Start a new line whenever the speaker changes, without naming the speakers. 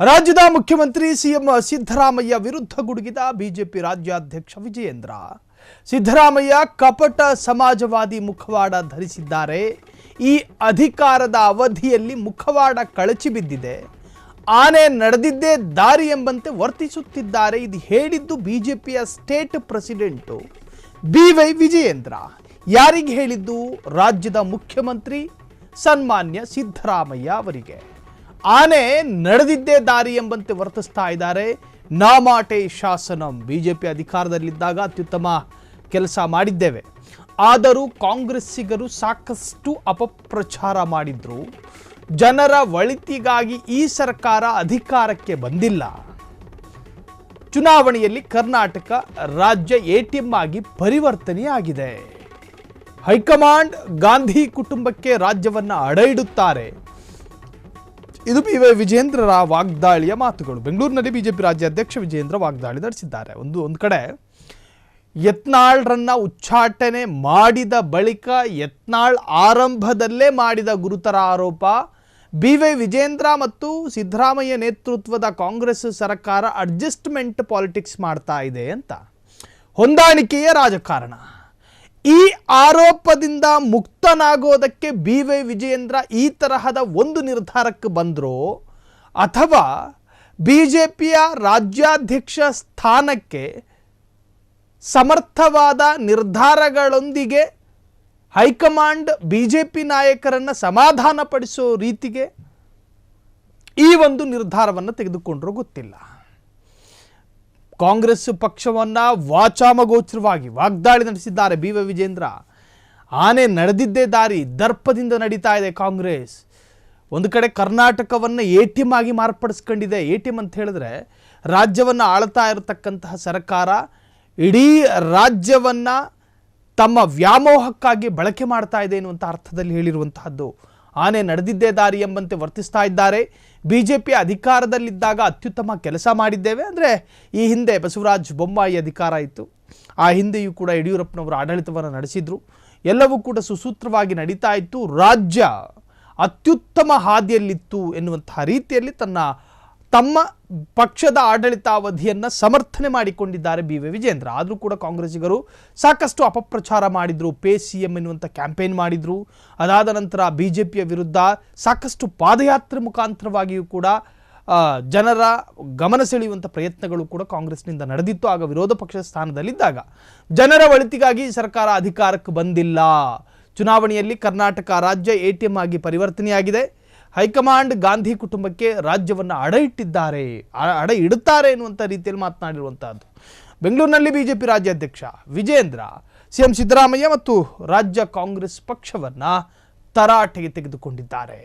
ರಾಜ್ಯದ ಮುಖ್ಯಮಂತ್ರಿ ಸಿಎಂ ಸಿದ್ದರಾಮಯ್ಯ ವಿರುದ್ಧ ಗುಡುಗಿದ ಬಿಜೆಪಿ ರಾಜ್ಯಾಧ್ಯಕ್ಷ ವಿಜಯೇಂದ್ರ. ಸಿದ್ದರಾಮಯ್ಯ ಕಪಟ ಸಮಾಜವಾದಿ ಮುಖವಾಡ ಧರಿಸಿದ್ದಾರೆ. ಈ ಅಧಿಕಾರದ ಅವಧಿಯಲ್ಲಿ ಮುಖವಾಡ ಕಳಚಿ ಬಿದ್ದಿದೆ. ಆನೆ ನಡೆದಿದ್ದೇ ದಾರಿ ಎಂಬಂತೆ ವರ್ತಿಸುತ್ತಿದ್ದಾರೆ ಇದು ಹೇಳಿದ್ದು ಬಿಜೆಪಿಯ state president. B Y Vijayendra. ಯಾರಿಗೆ ಹೇಳಿದ್ದು? ರಾಜ್ಯದ ಮುಖ್ಯಮಂತ್ರಿ ಸನ್ಮಾನ್ಯ ಸಿದ್ದರಾಮಯ್ಯ ಅವರಿಗೆ. ಆನೆ ನಡೆದಿದ್ದೇ ದಾರಿ ಎಂಬಂತೆ ವರ್ತಿಸ್ತಾ ಇದ್ದಾರೆ. ನಾಮಾಟೆ ಶಾಸನಂ ಬಿಜೆಪಿ ಅಧಿಕಾರದಲ್ಲಿದ್ದಾಗ ಅತ್ಯುತ್ತಮ ಕೆಲಸ ಮಾಡಿದ್ದೇವೆ. ಆದರೂ ಕಾಂಗ್ರೆಸ್ಸಿಗರು ಸಾಕಷ್ಟು ಅಪಪ್ರಚಾರ ಮಾಡಿದ್ರು. ಜನರ ಒಳಿತಿಗಾಗಿ ಈ ಸರ್ಕಾರ ಅಧಿಕಾರಕ್ಕೆ ಬಂದಿಲ್ಲ. ಚುನಾವಣೆಯಲ್ಲಿ ಕರ್ನಾಟಕ ರಾಜ್ಯ ಎ ಟಿ ಎಂ ಆಗಿ ಪರಿವರ್ತನೆಯಾಗಿದೆ. ಹೈಕಮಾಂಡ್ ಗಾಂಧಿ ಕುಟುಂಬಕ್ಕೆ ರಾಜ್ಯವನ್ನು ಅಡ ಇಡುತ್ತಾರೆ ಇದು ಬಿ ವೈ ವಿಜೇಂದ್ರರ ವಾಗ್ದಾಳಿಯ ಮಾತುಗಳು. ಬೆಂಗಳೂರಿನಲ್ಲಿ ಬಿಜೆಪಿ ರಾಜ್ಯಾಧ್ಯಕ್ಷ ವಿಜೇಂದ್ರ ವಾಗ್ದಾಳಿ ನಡೆಸಿದ್ದಾರೆ. ಒಂದು ಒಂದು ಕಡೆ ಯತ್ನಾಳ್ರನ್ನ ಉಚ್ಚಾಟನೆ ಮಾಡಿದ ಬಳಿಕ ಯತ್ನಾಳ್ ಆರಂಭದಲ್ಲೇ ಮಾಡಿದ ಗುರುತರ ಆರೋಪ, ಬಿ ವೈ ವಿಜೇಂದ್ರ ಮತ್ತು ಸಿದ್ದರಾಮಯ್ಯ ನೇತೃತ್ವದ ಕಾಂಗ್ರೆಸ್ ಸರ್ಕಾರ ಅಡ್ಜಸ್ಟ್ಮೆಂಟ್ ಪಾಲಿಟಿಕ್ಸ್ ಮಾಡ್ತಾ ಇದೆ ಅಂತ. ಹೊಂದಾಣಿಕೆಯ ರಾಜಕಾರಣ. ಈ ಆರೋಪದಿಂದ ಮುಕ್ತನಾಗೋದಕ್ಕೆ ಬಿ ವೈ ವಿಜಯೇಂದ್ರ ಈ ತರಹದ ಒಂದು ನಿರ್ಧಾರಕ್ಕೆ ಬಂದರೂ ಅಥವಾ ಬಿ ಜೆ ಪಿಯ ರಾಜ್ಯಾಧ್ಯಕ್ಷ ಸ್ಥಾನಕ್ಕೆ ಸಮರ್ಥವಾದ ನಿರ್ಧಾರಗಳೊಂದಿಗೆ high command B J P ನಾಯಕರನ್ನು ಸಮಾಧಾನಪಡಿಸೋ ರೀತಿಗೆ ಈ ಒಂದು ನಿರ್ಧಾರವನ್ನು ತೆಗೆದುಕೊಂಡ್ರೂ ಗೊತ್ತಿಲ್ಲ. ಕಾಂಗ್ರೆಸ್ ಪಕ್ಷವನ್ನ ವಾಚಾಮಗೋಚರವಾಗಿ ವಾಗ್ದಾಳಿ ನಡೆಸಿದ್ದಾರೆ ಬಿ ವಿಜೇಂದ್ರ. ಆನೆ ನಡೆದಿದ್ದೇ ದಾರಿ ದರ್ಪದಿಂದ ನಡೀತಾ ಇದೆ ಕಾಂಗ್ರೆಸ್. ಒಂದು ಕಡೆ ಕರ್ನಾಟಕವನ್ನು ಎ ಟಿ ಎಂ ಆಗಿ ಮಾರ್ಪಡಿಸ್ಕೊಂಡಿದೆ. ಎ ಟಿ ಎಂ ಅಂತ ಹೇಳಿದ್ರೆ ರಾಜ್ಯವನ್ನು ಆಳ್ತಾ ಇರತಕ್ಕಂತಹ ಸರ್ಕಾರ ಇಡೀ ರಾಜ್ಯವನ್ನು ತಮ್ಮ ವ್ಯಾಮೋಹಕ್ಕಾಗಿ ಬಳಕೆ ಮಾಡ್ತಾ ಇದೆ ಎನ್ನುವಂಥ ಅರ್ಥದಲ್ಲಿ ಹೇಳಿರುವಂತಹದ್ದು. ಆನೆ ನಡೆದಿದ್ದೇ ದಾರಿ ಎಂಬಂತೆ ವರ್ತಿಸ್ತಾ ಇದ್ದಾರೆ. ಬಿ ಜೆ ಪಿ ಅಧಿಕಾರದಲ್ಲಿದ್ದಾಗ ಅತ್ಯುತ್ತಮ ಕೆಲಸ ಮಾಡಿದ್ದೇವೆ. ಅಂದರೆ ಈ ಹಿಂದೆ ಬಸವರಾಜ್ ಬೊಮ್ಮಾಯಿ ಅಧಿಕಾರ ಇತ್ತು. ಆ ಹಿಂದೆಯೂ ಕೂಡ ಯಡಿಯೂರಪ್ಪನವರು ಆಡಳಿತವನ್ನು ನಡೆಸಿದರು. ಎಲ್ಲವೂ ಕೂಡ ಸುಸೂತ್ರವಾಗಿ ನಡೀತಾ ಇತ್ತು. ರಾಜ್ಯ ಅತ್ಯುತ್ತಮ ಹಾದಿಯಲ್ಲಿತ್ತು ಎನ್ನುವಂತಹ ರೀತಿಯಲ್ಲಿ ತನ್ನ ತಮ್ಮ ಪಕ್ಷದ ಆಡಳಿತಾವಧಿಯನ್ನು ಸಮರ್ಥನೆ ಮಾಡಿಕೊಂಡಿದ್ದಾರೆ ಬಿ ವಿ ವಿಜೇಂದ್ರ ಆದರೂ ಕೂಡ ಕಾಂಗ್ರೆಸ್ಸಿಗರು ಸಾಕಷ್ಟು ಅಪಪ್ರಚಾರ ಮಾಡಿದರು, ಪೇ ಸಿ ಎಂ ಎನ್ನುವಂಥ ಕ್ಯಾಂಪೇನ್ ಮಾಡಿದರು. ಅದಾದ ನಂತರ ಬಿ ಜೆ ಪಿಯ ವಿರುದ್ಧ ಸಾಕಷ್ಟು ಪಾದಯಾತ್ರೆ ಮುಖಾಂತರವಾಗಿಯೂ ಕೂಡ ಜನರ ಗಮನ ಸೆಳೆಯುವಂಥ ಪ್ರಯತ್ನಗಳು ಕೂಡ ಕಾಂಗ್ರೆಸ್ನಿಂದ ನಡೆದಿತ್ತು. ಆಗ ವಿರೋಧ ಪಕ್ಷದ ಸ್ಥಾನದಲ್ಲಿದ್ದಾಗ ಜನರ ಒಳಿತಿಗಾಗಿ ಸರ್ಕಾರ ಅಧಿಕಾರಕ್ಕೆ ಬಂದಿಲ್ಲ. ಚುನಾವಣೆಯಲ್ಲಿ ಕರ್ನಾಟಕ ರಾಜ್ಯ ಎ ಟಿ ಎಂ ಆಗಿ ಪರಿವರ್ತನೆಯಾಗಿದೆ. ಹೈಕಮಾಂಡ್ ಗಾಂಧಿ ಕುಟುಂಬಕ್ಕೆ ರಾಜ್ಯವನ್ನು ಅಡ ಇಟ್ಟಿದ್ದಾರೆ ಅಡ ಇಡುತ್ತಾರೆ ಎನ್ನುವಂಥ ರೀತಿಯಲ್ಲಿ ಮಾತನಾಡಿರುವಂಥದ್ದು ಬೆಂಗಳೂರಿನಲ್ಲಿ ಬಿಜೆಪಿ ರಾಜ್ಯಾಧ್ಯಕ್ಷ ವಿಜೇಂದ್ರ ಸಿಎಂ ಸಿದ್ದರಾಮಯ್ಯ ಮತ್ತು ರಾಜ್ಯ ಕಾಂಗ್ರೆಸ್ ಪಕ್ಷವನ್ನು ತರಾಟೆಗೆ ತೆಗೆದುಕೊಂಡಿದ್ದಾರೆ.